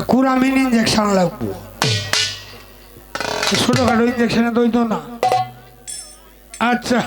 কুরামিন injection লাগবো? ছোটখাটো ইঞ্জেকশনে দইত না। আচ্ছা।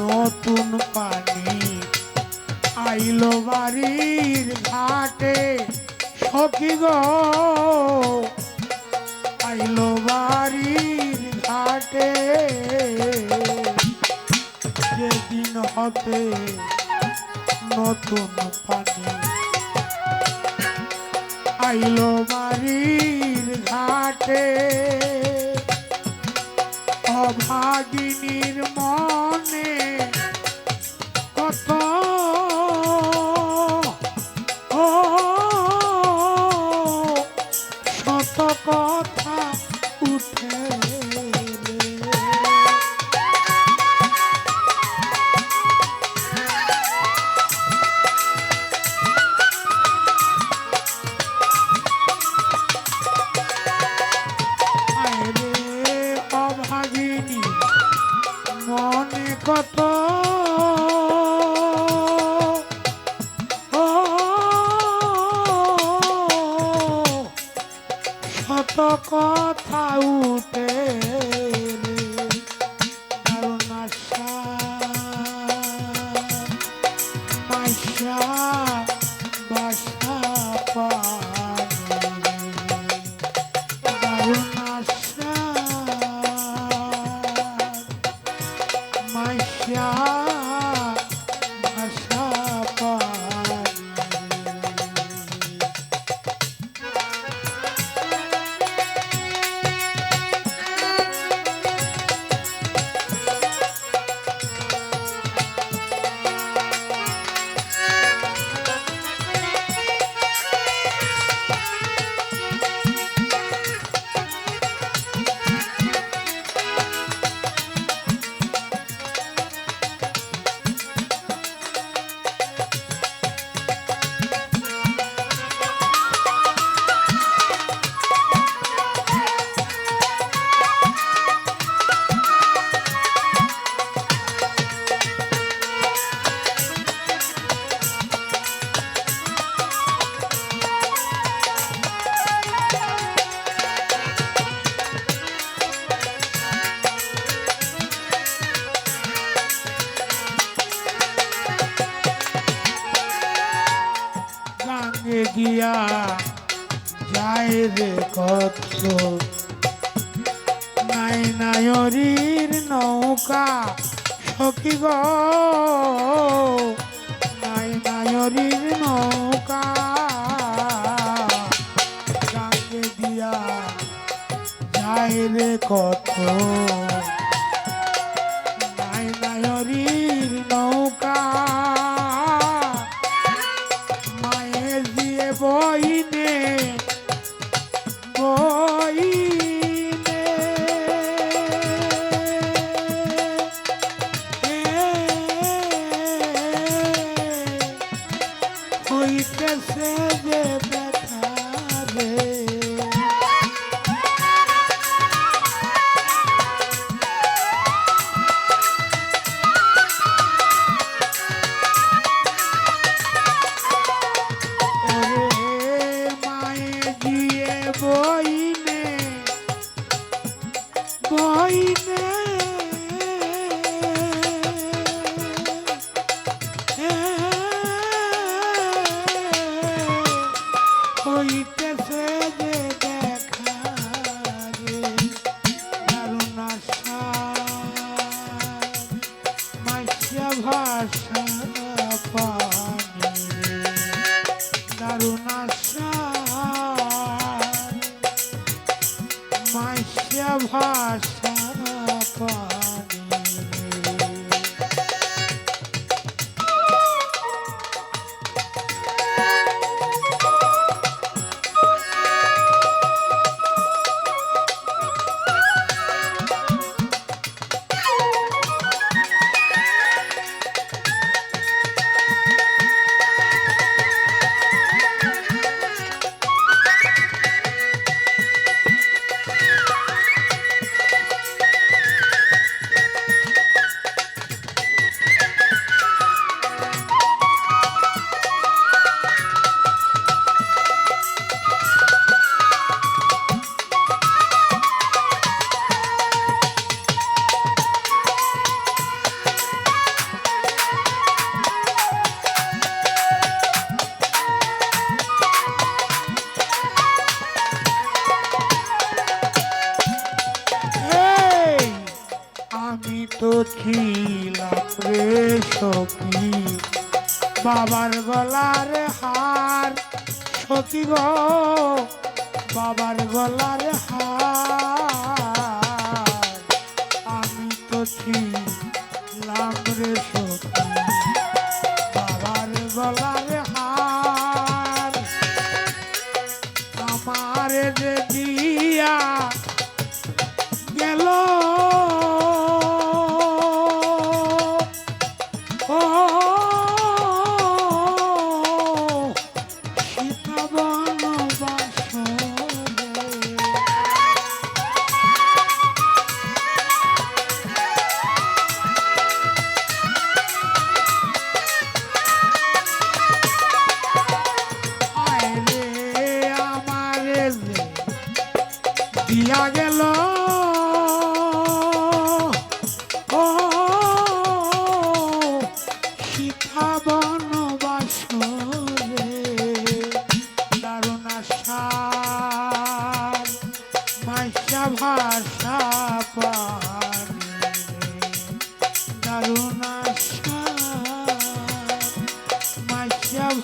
নতুন পানি। আইলো বাড়ির ঘাটে, সখী গো। আইলো বাড়ির ঘাটে, যেদিন হতে নতুন পানি। আইলো বাড়ির ঘাটে, অভাগিনীর মনে বাসা। যায় রে কত। নাই নায়রির নৌকা সখী গো। নাই নায়রির নৌকা গাঙ্গে দিয়া যায় রে কত। নাই নায়রির নৌকা তো ছিলাম রে সখী। বাবার গলার হার, সখী গো, বাবার গলার হার। আমি তো ছিলাম রে বাবার গলার হার। আমার যে দিয়া গেল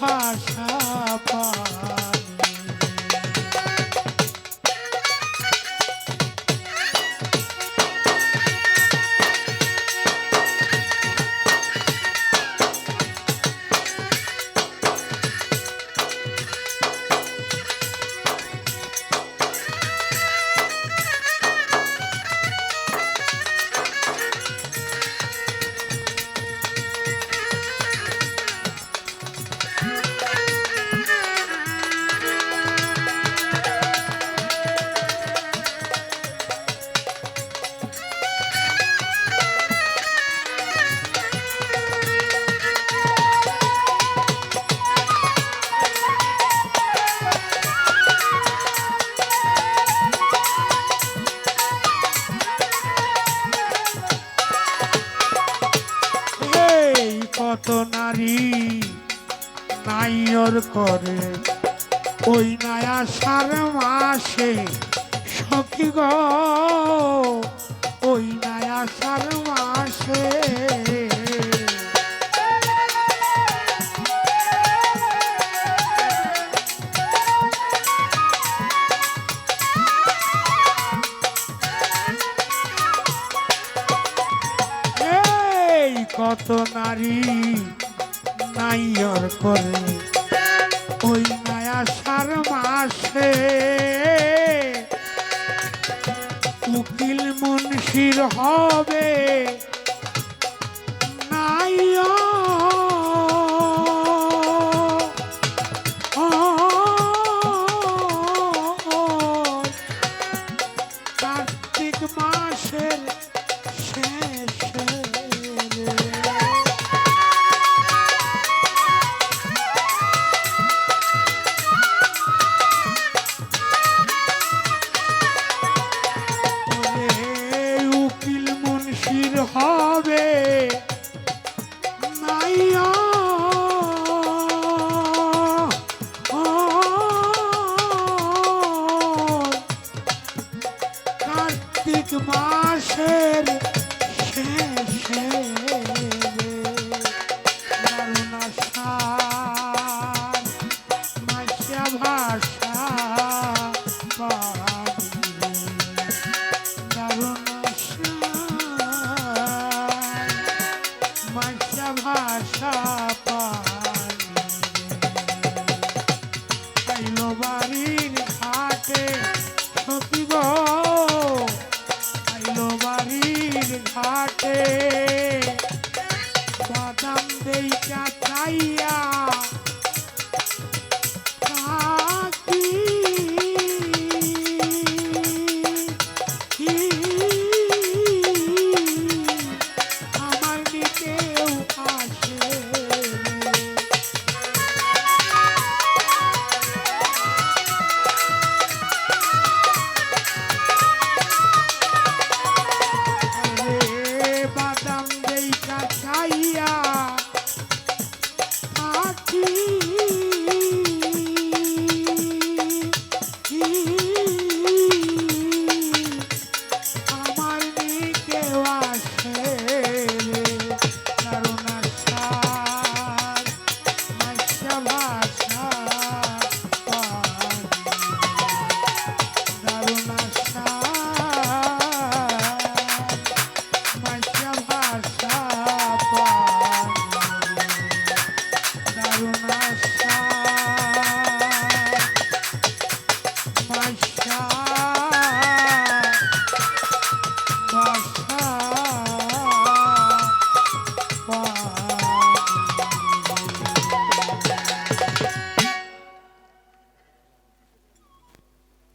faixa. করে। ওই নয়া সার মাসে সখী গো। ওই নয়া সার মাসে কত নারী নাইয়র করে সার মাসে উকিল মুন্সির হবে।